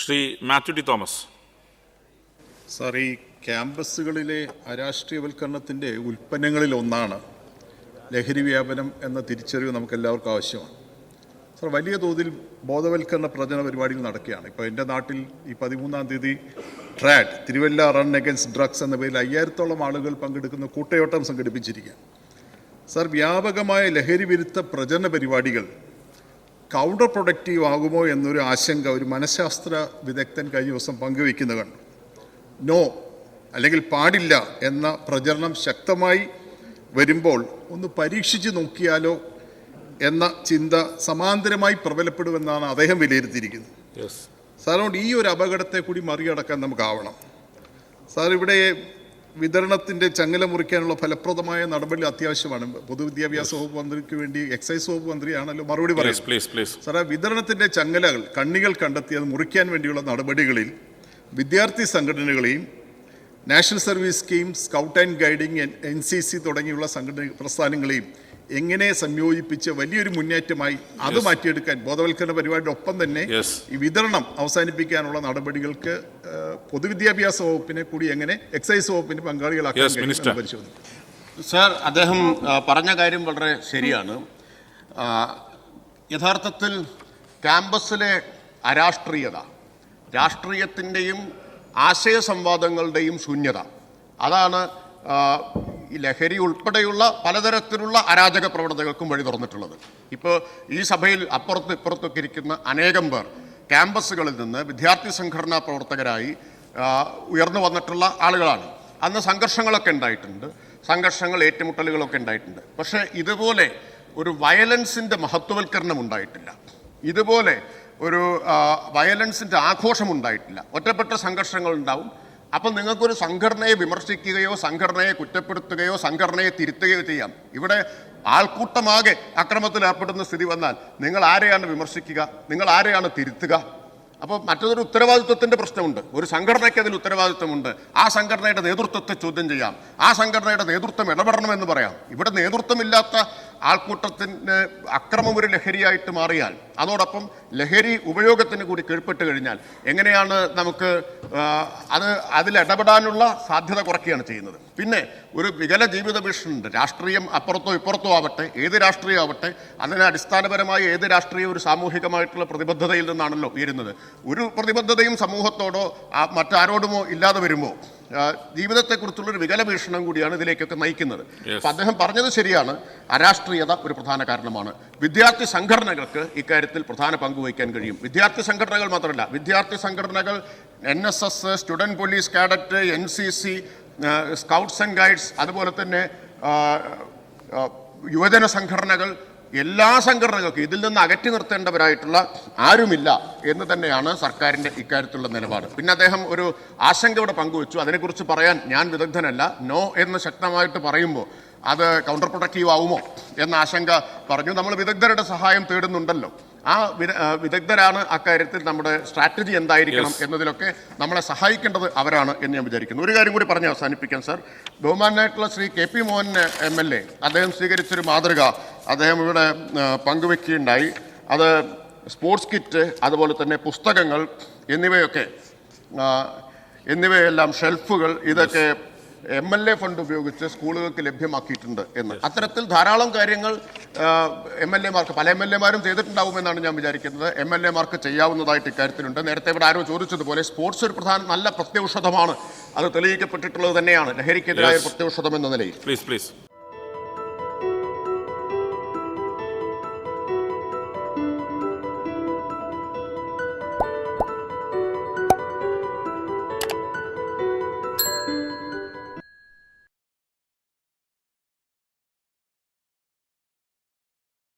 Shri Mathew T Thomas. Sir ഈ ക്യാമ്പസുകളിലെ അരാഷ്ട്രീയവൽക്കരണത്തിന്റെ ഉൽപ്പന്നങ്ങളിൽ ഒന്നാണ് ലഹരി വ്യാപനം എന്ന തിരിച്ചറിവ് നമുക്ക് എല്ലാവർക്കും ആവശ്യമാണ്. സാർ വലിയ തോതിൽ ബോധവൽക്കരണ പ്രചരണ പരിപാടികൾ നടക്കുകയാണ്. ഇപ്പോൾ എന്റെ നാട്ടിൽ ഈ പതിമൂന്നാം തീയതി ട്രാഡ് തിരുവല്ല റൺ അഗൻസ്റ്റ് ഡ്രഗ്സ് എന്ന പേരിൽ അയ്യായിരത്തോളം ആളുകൾ പങ്കെടുക്കുന്ന കൂട്ടയോട്ടം സംഘടിപ്പിച്ചിരിക്കുകയാണ്. സാർ വ്യാപകമായ ലഹരി വിരുദ്ധ പ്രചരണ പരിപാടികൾ കൗണ്ടർ പ്രൊഡക്റ്റീവ് ആകുമോ എന്നൊരു ആശങ്ക ഒരു മനഃശാസ്ത്ര വിദഗ്ധൻ കഴിഞ്ഞ ദിവസം പങ്കുവയ്ക്കുന്നത് കണ്ടു. നോ അല്ലെങ്കിൽ പാടില്ല എന്ന പ്രചരണം ശക്തമായി വരുമ്പോൾ ഒന്ന് പരീക്ഷിച്ച് നോക്കിയാലോ എന്ന ചിന്ത സമാന്തരമായി പ്രബലപ്പെടുമെന്നാണ് അദ്ദേഹം വിലയിരുത്തിയിരിക്കുന്നത്. അതുകൊണ്ട് ഈ ഒരു അപകടത്തെ കൂടി മറികടക്കാൻ നമുക്കാവണം. സാർ ഇവിടെ വിതരണത്തിന്റെ ചങ്ങല മുറിക്കാനുള്ള ഫലപ്രദമായ നടപടി അത്യാവശ്യമാണ്. പൊതുവിദ്യാഭ്യാസ വകുപ്പ് മന്ത്രിക്ക് വേണ്ടി എക്സൈസ് വകുപ്പ് മന്ത്രിയാണല്ലോ മറുപടി പറയുന്നത്. സാറേ വിതരണത്തിന്റെ ചങ്ങലകൾ കണ്ണികൾ കണ്ടെത്തി അത് മുറിക്കാൻ വേണ്ടിയുള്ള നടപടികളിൽ വിദ്യാർത്ഥി സംഘടനകളെയും national service scheme scout and guiding N C C തുടങ്ങിയുള്ള സംഘടന പ്രസ്ഥാനങ്ങളെയും എങ്ങനെ സംയോജിപ്പിച്ച് വലിയൊരു മുന്നേറ്റമായി അത്. മാറ്റിയെടുക്കാൻ ബോധവൽക്കരണ പരിപാടിയുടെ ഒപ്പം തന്നെ ഈ വിതരണം അവസാനിപ്പിക്കാനുള്ള നടപടികൾക്ക് പൊതുവിദ്യാഭ്യാസ വകുപ്പിനെ കൂടി എങ്ങനെ എക്സൈസ് വകുപ്പിന് പങ്കാളികളാക്കാൻ പരിശോധിക്കും. സാർ അദ്ദേഹം പറഞ്ഞ കാര്യം വളരെ ശരിയാണ്. യഥാർത്ഥത്തിൽ ക്യാമ്പസിലെ അരാഷ്ട്രീയത രാഷ്ട്രീയത്തിന്റെയും ആശയ സംവാദങ്ങളുടെയും ശൂന്യത അതാണ് ഈ ലഹരി ഉൾപ്പെടെയുള്ള പലതരത്തിലുള്ള അരാജക പ്രവണതകൾക്കും വഴി തുറന്നിട്ടുള്ളത്. ഇപ്പോൾ ഈ സഭയിൽ അപ്പുറത്ത് ഇപ്പുറത്തൊക്കെ ഇരിക്കുന്ന അനേകം പേർ ക്യാമ്പസുകളിൽ നിന്ന് വിദ്യാർത്ഥി സംഘടനാ പ്രവർത്തകരായി ഉയർന്നു വന്നിട്ടുള്ള ആളുകളാണ്. അന്ന് സംഘർഷങ്ങളൊക്കെ ഉണ്ടായിട്ടുണ്ട്. സംഘർഷങ്ങൾ ഏറ്റുമുട്ടലുകളൊക്കെ ഉണ്ടായിട്ടുണ്ട്. പക്ഷേ ഇതുപോലെ ഒരു വയലൻസിന്റെ മഹത്വവൽക്കരണം ഉണ്ടായിട്ടില്ല. ഇതുപോലെ ഒരു വയലൻസിന്റെ ആഘോഷം ഉണ്ടായിട്ടില്ല. ഒറ്റപ്പെട്ട സംഘർഷങ്ങൾ ഉണ്ടാവും. അപ്പം നിങ്ങൾക്കൊരു സംഘടനയെ വിമർശിക്കുകയോ സംഘടനയെ കുറ്റപ്പെടുത്തുകയോ സംഘടനയെ തിരുത്തുകയോ ചെയ്യാം. ഇവിടെ ആൾക്കൂട്ടമാകെ അക്രമത്തിലേർപ്പെടുന്ന സ്ഥിതി വന്നാൽ നിങ്ങൾ ആരെയാണ് വിമർശിക്കുക? നിങ്ങൾ ആരെയാണ് തിരുത്തുക? അപ്പോൾ മറ്റൊരു ഉത്തരവാദിത്വത്തിന്റെ പ്രശ്നമുണ്ട്. ഒരു സംഘടനയ്ക്ക് അതിൽ ഉത്തരവാദിത്വമുണ്ട്. ആ സംഘടനയുടെ നേതൃത്വത്തെ ചോദ്യം ചെയ്യാം. ആ സംഘടനയുടെ നേതൃത്വം ഇടപെടണമെന്ന് പറയാം. ഇവിടെ നേതൃത്വമില്ലാത്ത ആൾക്കൂട്ടത്തിന് അക്രമം ഒരു ലഹരിയായിട്ട് മാറിയാൽ അതോടൊപ്പം ലഹരി ഉപയോഗത്തിന് കൂടി കീഴ്പ്പെട്ട് കഴിഞ്ഞാൽ എങ്ങനെയാണ് നമുക്ക് അത് അതിലിടപെടാനുള്ള സാധ്യത കുറയ്ക്കുകയാണ് ചെയ്യുന്നത്. പിന്നെ ഒരു വികല ജീവിത ഭീഷണിയുണ്ട് രാഷ്ട്രീയം അപ്പുറത്തോ ഇപ്പുറത്തോ ആവട്ടെ ഏത് രാഷ്ട്രീയം ആവട്ടെ അതിനെ അടിസ്ഥാനപരമായി ഏത് രാഷ്ട്രീയം ഒരു സാമൂഹികമായിട്ടുള്ള പ്രതിബദ്ധതയിൽ നിന്നാണല്ലോ ഉയരുന്നത്. ഒരു പ്രതിബദ്ധതയും സമൂഹത്തോടോ മറ്റാരോടുമോ ഇല്ലാതെ വരുമ്പോൾ ജീവിതത്തെക്കുറിച്ചുള്ളൊരു വികല വീക്ഷണം കൂടിയാണ് ഇതിലേക്കൊക്കെ നയിക്കുന്നത്. അപ്പം അദ്ദേഹം പറഞ്ഞത് ശരിയാണ് അരാഷ്ട്രീയത ഒരു പ്രധാന കാരണമാണ്. വിദ്യാർത്ഥി സംഘടനകൾക്ക് ഇക്കാര്യത്തിൽ പ്രധാന പങ്ക് വഹിക്കാൻ കഴിയും. വിദ്യാർത്ഥി സംഘടനകൾ മാത്രമല്ല വിദ്യാർത്ഥി സംഘടനകൾ N S S student police cadet N C C scouts and guides അതുപോലെ തന്നെ യുവജന സംഘടനകൾ എല്ലാ സംഘടനകൾക്കും ഇതിൽ നിന്ന് അകറ്റി നിർത്തേണ്ടവരായിട്ടുള്ള ആരുമില്ല എന്ന് തന്നെയാണ് സർക്കാരിന്റെ ഇക്കാര്യത്തിലുള്ള നിലപാട്. പിന്നെ അദ്ദേഹം ഒരു ആശങ്ക ഇവിടെ പങ്കുവച്ചു. അതിനെക്കുറിച്ച് പറയാൻ ഞാൻ വിദഗ്ധനല്ല. നോ എന്ന് ശക്തമായിട്ട് പറയുമ്പോൾ അത് കൗണ്ടർ പ്രൊഡക്റ്റീവ് ആവുമോ എന്ന ആശങ്ക പറഞ്ഞു. നമ്മൾ വിദഗ്ധരുടെ സഹായം തേടുന്നുണ്ടല്ലോ. ആ, വിദഗ്ധരാണ് അക്കാര്യത്തിൽ നമ്മുടെ സ്ട്രാറ്റജി എന്തായിരിക്കണം എന്നതിലൊക്കെ നമ്മളെ സഹായിക്കേണ്ടത് അവരാണ് എന്ന് ഞാൻ വിചാരിക്കുന്നു. ഒരു കാര്യം കൂടി പറഞ്ഞ് അവസാനിപ്പിക്കാം sir ബഹുമാനായിട്ടുള്ള Shri K P Mohan M L A അദ്ദേഹം സ്വീകരിച്ചൊരു മാതൃക അദ്ദേഹം ഇവിടെ പങ്കുവെക്കുകയുണ്ടായി. അത് സ്പോർട്സ് കിറ്റ് അതുപോലെ തന്നെ പുസ്തകങ്ങൾ എന്നിവയൊക്കെ എന്നിവയെല്ലാം ഷെൽഫുകൾ ഇതൊക്കെ എം എൽ എ ഫണ്ട് ഉപയോഗിച്ച് സ്കൂളുകൾക്ക് ലഭ്യമാക്കിയിട്ടുണ്ട് എന്ന്. അത്തരത്തിൽ ധാരാളം കാര്യങ്ങൾ എം എൽ എമാർക്ക് പല എം എൽ എമാരും ചെയ്തിട്ടുണ്ടാവുമെന്നാണ് ഞാൻ വിചാരിക്കുന്നത്. എം എൽ എമാർക്ക് ചെയ്യാവുന്നതായിട്ട് ഇക്കാര്യത്തിലുണ്ട്. നേരത്തെ ഇവിടെ ആരോ ചോദിച്ചതുപോലെ സ്പോർട്സ് ഒരു പ്രധാന നല്ല പ്രത്യൗഷധമാണ് അത് തെളിയിക്കപ്പെട്ടിട്ടുള്ളത് തന്നെയാണ്. ലഹരിക്കെതിരായ. പ്രത്യൗഷധം എന്ന നിലയിൽ. Please please